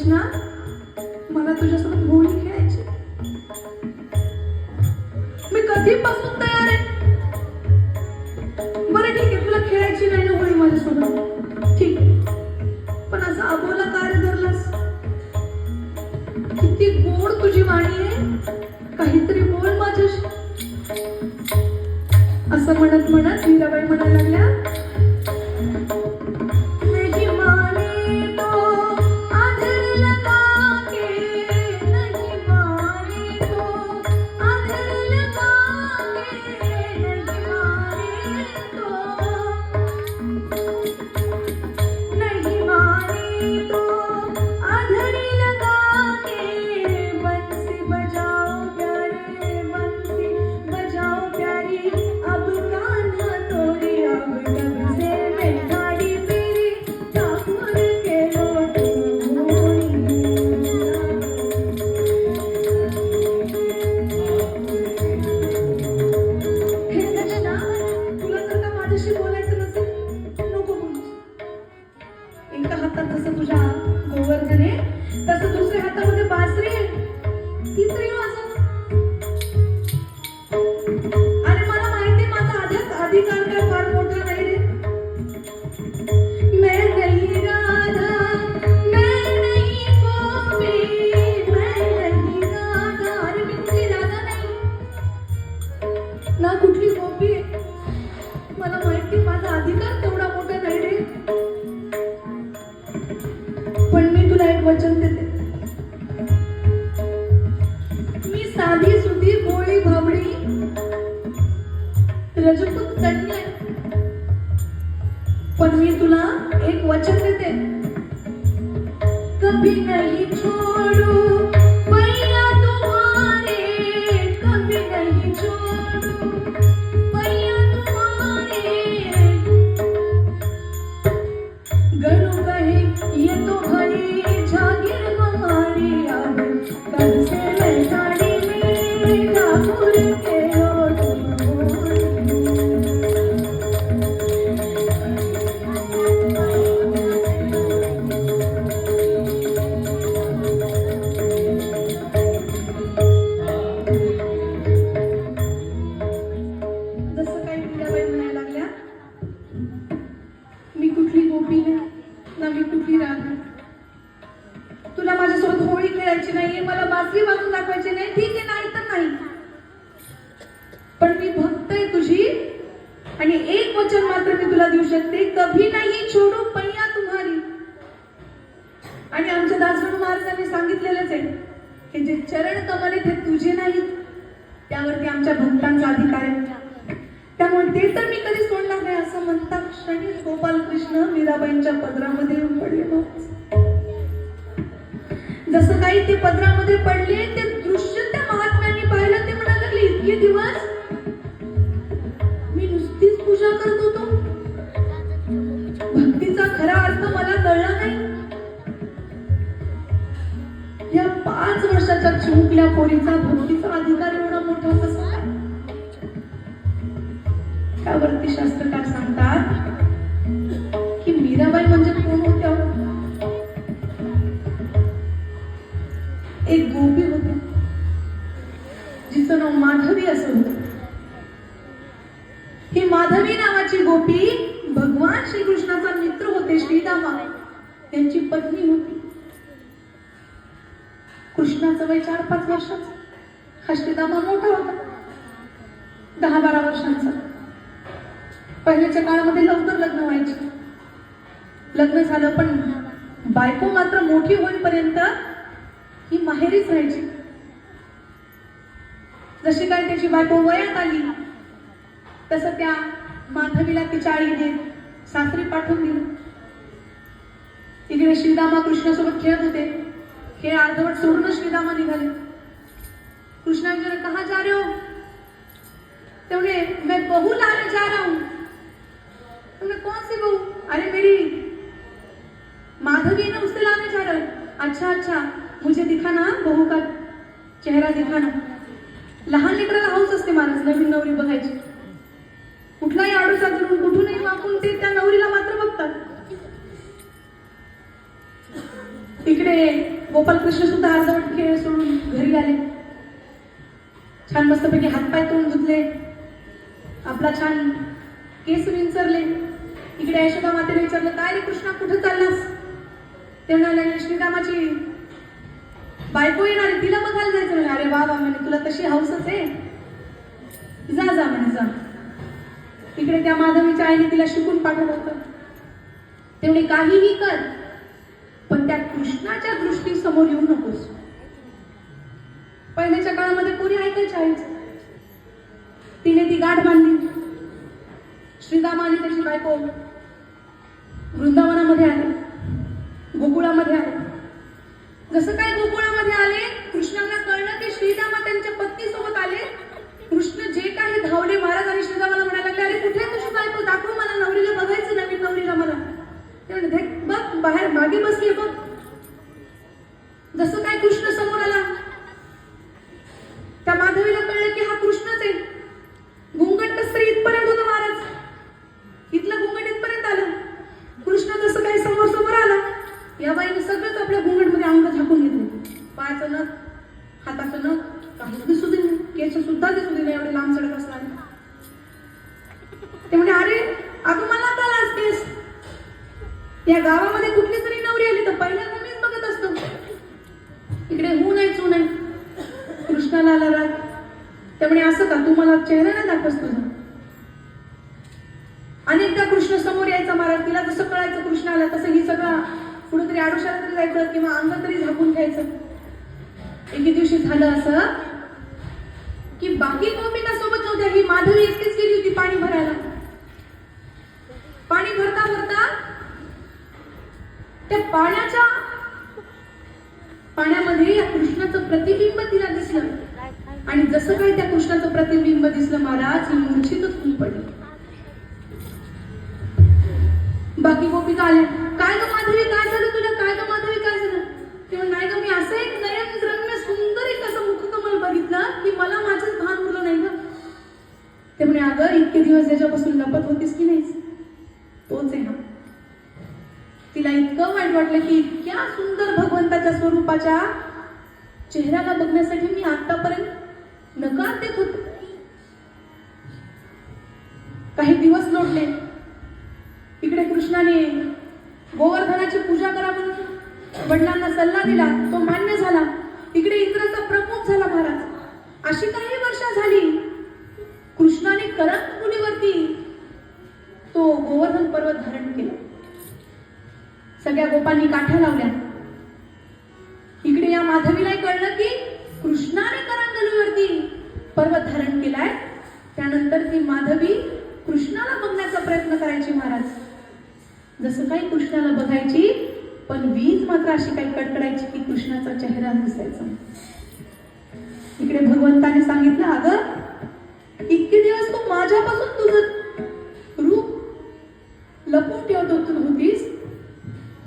कृष्णा मला तुझ्यासोबत होळी खेळायची. मी कधीपासून तयार आहे? बरं ठीक आहे तुला खेळायची नाही ना होळी माझ्यासोबत? ठीक. पण असं अबोला कार्य धरलास. किती गोड तुझी वाणी आहे. काहीतरी बोल माझ्याशी. असं म्हणत म्हणत मीराबाई म्हणायला लागल्या. অধিকার मी तुला एक वचन देते. कभी नहीं छोड़ू पैया तुम्हारे कभी नहीं छोड़ू. जसं काही मीराबाई म्हणायला लागल्या. मी कुठली गोपी नाही ना मी कुठली राधा. तुला माझ्यासोबत होळी खेळायची नाही मला बासरी वाजून दाखवायची नाही ठीक आहे नाही तर नाही. पण मी भक्त आहे तुझी आणि एक वचन मात्र मी तुला देऊ शकते कभी नाही छोडू पैया तुम्हारी. आणि आमच्या दासगणू महाराजांनी सांगितलेलंच आहे हे जे चरण कमल आहेत ते तुझे नाहीत त्यावरती आमच्या भक्तांचा अधिकार आहे. त्यामुळे ते तर मी कधी सोडणार नाही असं म्हणता क्षणी गोपालकृष्ण मीराबाईंच्या पदरामध्ये पडले जसं काही ते पदरामध्ये पडले ते दृश्य त्या महात्म्यांनी पाहिलं ते म्हणायला लागले इतके दिवस मी नुसतीच पूजा करत होतो. भक्तीचा खरा अर्थ मला कळला नाही. या पाच वर्षाच्या चिमुकल्या पोरीचा भक्तीचा अधिकार एवढा मोठा कसा? त्यावरती शास्त्रकार सांगतात की मीराबाई म्हणजे कोण होत्या हो? एक गोपी होती. जिचं नाव माधवी असं होत ही माधवी नावाची गोपी भगवान श्रीकृष्णाचा मित्र होते श्रीदामा. त्यांची पत्नी होती. कृष्णाचं वय चार पाच वर्षाचं. हा श्रीदामा मोठा होता. दहा बारा वर्षांचा. पहिल्याच्या काळामध्ये लवकर लग्न व्हायचे. लग्न झालं पण बायको मात्र मोठी होईपर्यंत ही माहेरीच राहायची. जशी काय त्याची बायको वयात आली तसं त्या माधवीला तिच्या आईने सासरी पाठवून दिलं. तिकडे श्रीदामा कृष्णासोबत खेळत होते. खेळ अर्धवट सोडूनच श्रीदामा निघाले. कृष्णा विचार कहा जा रहे हो. तेवढे मैं बहु लाने जा रहा हूं. तुमने कौन सी बहू? अरे मेरी माधवी ना उससे लाने जा रहा अच्छा अच्छा मुझे दिखाना बहू का चेहरा दिखाना। लहान लेकराला हाऊस असते माणूस नवीन नवरी बघायची. कुठलाही आडूचा धरून कुठूनही वाकून ते त्या नवरीला मात्र बघतात. तिकडे गोपालकृष्ण सुद्धा अर्धवट खेळ सोडून घरी आले. छान मस्तपैकी हातपाय तोंड धुतले. आपला छान केस विंचरले. इकडे यशोदा मातेने विचारलं काय रे कृष्णा कुठं चाललास? ते म्हणाले श्रीरामाची बायको येणार तिला बघायला जायचं म्हणे अरे बाबा म्हणे तुला तशी हौसच आहे जा जा म्हणे जा. इकडे त्या माधवीच्या आईने तिला शिकून पाठवलं होतं. ते म्हणे काहीही कर पण त्या कृष्णाच्या दृष्टी समोर येऊ नकोस. पहिल्याच्या काळामध्ये कोणी ऐकायच्या आईच तिने ती गाठ बांधली. श्रीराम आणि त्याची बायको वृंदावनामध्ये आले गोकुळामध्ये आले जसं काय गोकुळ या गावामध्ये कुठली तरी नवरी आली तर पहिल्यांदा मीच बघत असतो. इकडे हू नाही चू नाही कृष्णाला आला राग. त्यामुळे असं का? तू मला चेहरा नाही दाखवस तुझा. अनेकदा कृष्ण समोर यायचा महाराज तिला जसं कळायचं कृष्ण आला तसं ही सगळं कुठेतरी आडोशाला तरी जायचं किंवा अंग तरी झाकून घ्यायचं. एके दिवशी झालं असं की बाकी गोपिका सोबत नव्हत्या ही माधवी एकटीच गेली होती पाणी भर पाणी त्या पाण्याच्या पाण्यामध्ये या कृष्णाचं प्रतिबिंब तिला दिसलं. आणि जसं काही त्या कृष्णाचं प्रतिबिंब दिसलं महाराज ही मूर्छितच होऊन पडली. बाकी गोपिका आल्या. काय ग माधवी काय झालं तुला? काय ग माधवी काय झालं? तेव्हा नाही ग मी असं एक नयन रम्य सुंदर एक असं मुखकमल बघितलं की मला माझंच भान उरलं नाही ग. ते म्हणे अगं इतके दिवस ज्याच्यापासून लपत होतीस की नाही इतकं वाईट वाटलं की इतक्या सुंदर भगवंताच्या स्वरूपाच्या चेहऱ्याला बघण्यासाठी मी आतापर्यंत नकार देत होते. काही दिवस लोटले. इकडे कृष्णाने गोवर्धनाची पूजा करा म्हणून वडिलांना सल्ला दिला. तो मान्य झाला. इकडे इंद्राचा प्रकोप झाला महाराज. अशी काही वर्ष झाली. कृष्णाने करत मुलीवरती तो गोवर्धन पर्वत धारण सगळ्या गोपांनी काठ्या लावल्या. इकडे या माधवीला कळलं की कृष्णाने करांगलीवरती पर्वत धारण केलाय. त्यानंतर ती माधवी कृष्णाला बघण्याचा प्रयत्न करायची महाराज. जसं काही कृष्णाला बघायची पण वीज मात्र अशी काही कडकडायची की कृष्णाचा चेहरा दिसायचा. इकडे भगवंताने सांगितलं अगं इतके दिवस तू माझ्यापासून तुझं